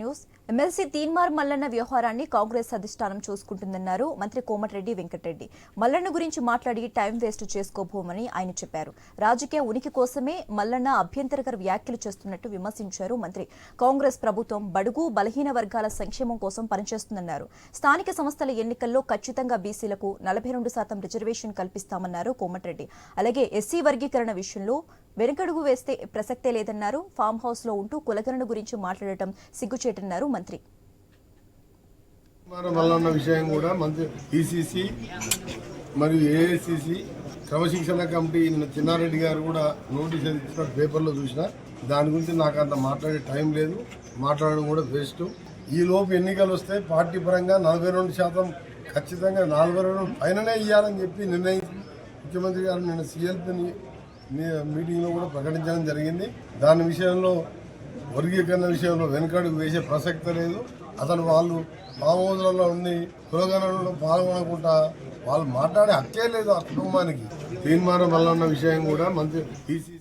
News. MLC Teenmar Mallanna వ్యవహారాన్ని కాంగ్రెస్ అధిష్టానం చూసుకుంటుందన్నారు మంత్రి కోమటిరెడ్డి వెంకటరెడ్డి. మల్లన్న గురించి మాట్లాడి టైం వేస్ట్ చేసుకోబోమని ఆయన చెప్పారు. రాజకీయ ఉనికి కోసమే మల్లన్న అభ్యంతరకర వ్యాఖ్యలు చేస్తున్నట్టు విమర్శించారు మంత్రి. కాంగ్రెస్ ప్రభుత్వం బడుగు బలహీన వర్గాల సంక్షేమం కోసం పనిచేస్తుందన్నారు. స్థానిక సంస్థల ఎన్నికల్లో ఖచ్చితంగా బీసీలకు నలభై రెండు శాతం రిజర్వేషన్ కల్పిస్తామన్నారు కోమటిరెడ్డి. అలాగే ఎస్సీ వర్గీకరణ విషయంలో వెనుకడుగు వేస్తే ప్రసక్తే లేదన్నారు. ఫామ్ హౌస్లో ఉంటూ కులగణన గురించి మాట్లాడటం సిగ్గుచేటన్నారు మంత్రి. మల్లన్న విషయం కూడా మంత్రి ఈసీసీ మరియు ఏఐసిసి క్రమశిక్షణ కమిటీ నిన్న చిన్నారెడ్డి గారు కూడా నోటీస్ ఇచ్చిన పేపర్లో చూసిన. దాని గురించి నాకు అంత మాట్లాడే టైం లేదు. మాట్లాడడం కూడా వేస్ట్ ఈ లోపు ఎన్నికలు వస్తే పార్టీ పరంగా నలభై రెండు శాతం ఖచ్చితంగా నలభై రెండు పైననే ఇవ్వాలని చెప్పి నిర్ణయించి ముఖ్యమంత్రి గారు నిన్న సిఎల్పి మీటింగ్లో కూడా ప్రకటించడం జరిగింది. దాని విషయంలో వర్గీకరణ విషయంలో వెనుకడుగు వేసే ప్రసక్తి లేదు. అతను వాళ్ళు మామూలులో ఉండి కులగణంలో పాల్గొనకుండా వాళ్ళు మాట్లాడే హక్కే లేదు ఆ కుటుంబానికి. తీర్మానం వల్ల ఉన్న విషయం కూడా మంత్రి ఈసీ